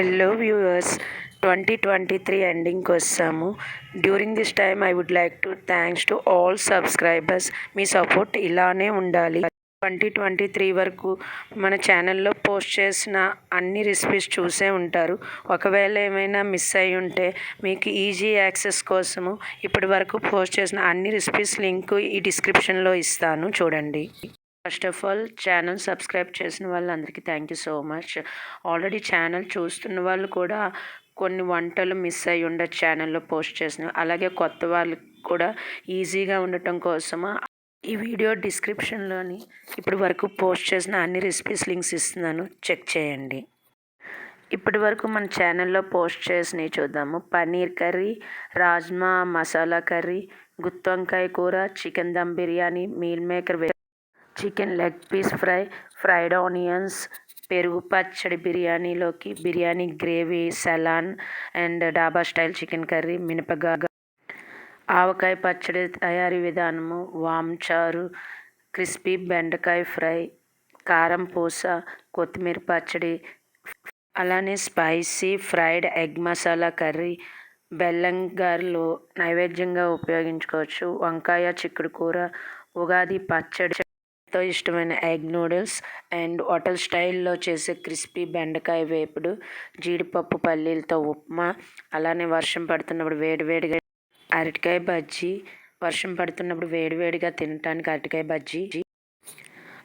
Hello viewers twenty twenty three ఎండింగ్కి వస్తాము during this time I would like to thanks to all subscribers me support ఇలానే ఉండాలి. Twenty twenty three వరకు మన ఛానల్లో post చేసిన అన్ని రెసిపీస్ చూసే ఉంటారు. ఒకవేళ ఏమైనా మిస్ అయి ఉంటే మీకు ఈజీ యాక్సెస్ కోసము ఇప్పటి వరకు పోస్ట్ చేసిన అన్ని రెసిపీస్ లింక్ ఈ డిస్క్రిప్షన్లో ఇస్తాను. చూడండి. First of all channel subscribe చేసిన వాళ్ళందరికీ thank you so much already channel చూస్తున్న వాళ్ళు కూడా కొన్ని వంటలు మిస్ అయ్యి ఉండొచ్చు ఛానల్లో పోస్ట్ చేసిన అలాగే కొత్త వాళ్ళకి కూడా ఈజీగా ఉండటం కోసమా ఈ వీడియో డిస్క్రిప్షన్లోని ఇప్పటి వరకు పోస్ట్ చేసిన అన్ని రెసిపీస్ లింక్స్ ఇస్తున్నాను. చెక్ చేయండి. ఇప్పటి వరకు మన ఛానల్లో పోస్ట్ చేసినవి చూద్దాము. పన్నీర్ కర్రీ రాజ్మా మసాలా కర్రీ గుత్తొంకాయ కూర chicken dum biryani meal maker chicken leg piece fry fried onions పెరుగు పచ్చడి బిర్యానీలోకి biryani gravy salan and dhaba style chicken curry మినపగా ఆవకాయ పచ్చడి తయారీ విధానము వాంచారు క్రిస్పీ బెండకాయ ఫ్రై కారం పూస కొత్తిమీర పచ్చడి అలానే spicy fried egg masala curry బెల్లం గారెలు నైవేద్యంగా ఉపయోగించుకోవచ్చు వంకాయ చిక్కుడు కూర ఉగాది పచ్చడి ఎంతో ఇష్టమైన ఎగ్ నూడిల్స్ అండ్ హోటల్ స్టైల్లో చేసే క్రిస్పీ బెండకాయ వేపుడు జీడిపప్పు పల్లీలతో ఉప్మా అలానే వర్షం పడుతున్నప్పుడు వేడివేడిగా అరటికాయ బజ్జీ వర్షం పడుతున్నప్పుడు వేడివేడిగా తినటానికి అరటికాయ బజ్జీ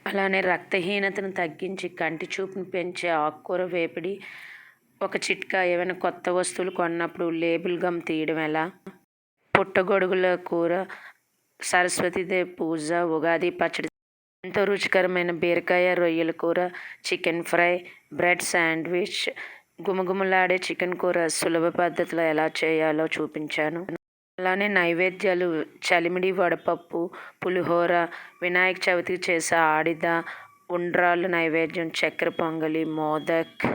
అలానే రక్తహీనతను తగ్గించి కంటి చూపును పెంచే ఆకుకూర వేపిడి ఒక చిట్కా ఏమైనా కొత్త వస్తువులు కొన్నప్పుడు లేబుల్ గమ్ తీయడం ఎలా? పుట్టగొడుగుల కూర సరస్వతీదేవి పూజ ఉగాది పచ్చడి ఎంతో రుచికరమైన బీరకాయ రొయ్యల కూర చికెన్ ఫ్రై బ్రెడ్ శాండ్విచ్ గుమగుమలాడే చికెన్ కూర సులభ పద్ధతిలో ఎలా చేయాలో చూపించాను. అలానే నైవేద్యాలు చలిమిడి వడపప్పు పులిహోర వినాయక చవితికి చేసే ఆడిద ఉండ్రాళ్ళు నైవేద్యం చక్కెర పొంగలి modak.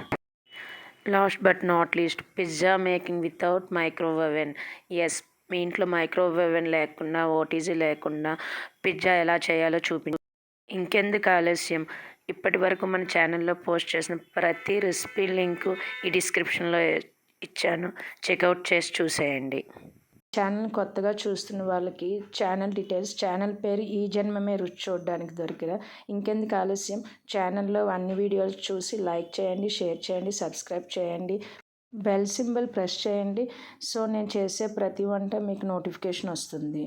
Last but not least pizza making without microwave oven yes మీ ఇంట్లో మైక్రోవేవెన్ లేకుండా ఓటీజీ లేకుండా పిజ్జా ఎలా చేయాలో చూపించు ఇంకెందుకు ఆలస్యం? ఇప్పటి వరకు మన ఛానల్లో పోస్ట్ చేసిన ప్రతి రెసిపీ లింకు ఈ డిస్క్రిప్షన్లో ఇచ్చాను. చెక్అవుట్ చేసి చూసేయండి. ఛానల్ కొత్తగా చూస్తున్న వాళ్ళకి ఛానల్ డీటెయిల్స్ ఛానల్ పేరు ఈ జన్మమే రుచి చూడడానికి దొరికిన ఇంకెందుకు ఆలస్యం? ఛానల్లో అన్ని వీడియోలు చూసి లైక్ చేయండి షేర్ చేయండి సబ్స్క్రైబ్ చేయండి బెల్ సింబల్ ప్రెస్ చేయండి. సో నేను చేసే ప్రతి వంట మీకు నోటిఫికేషన్ వస్తుంది.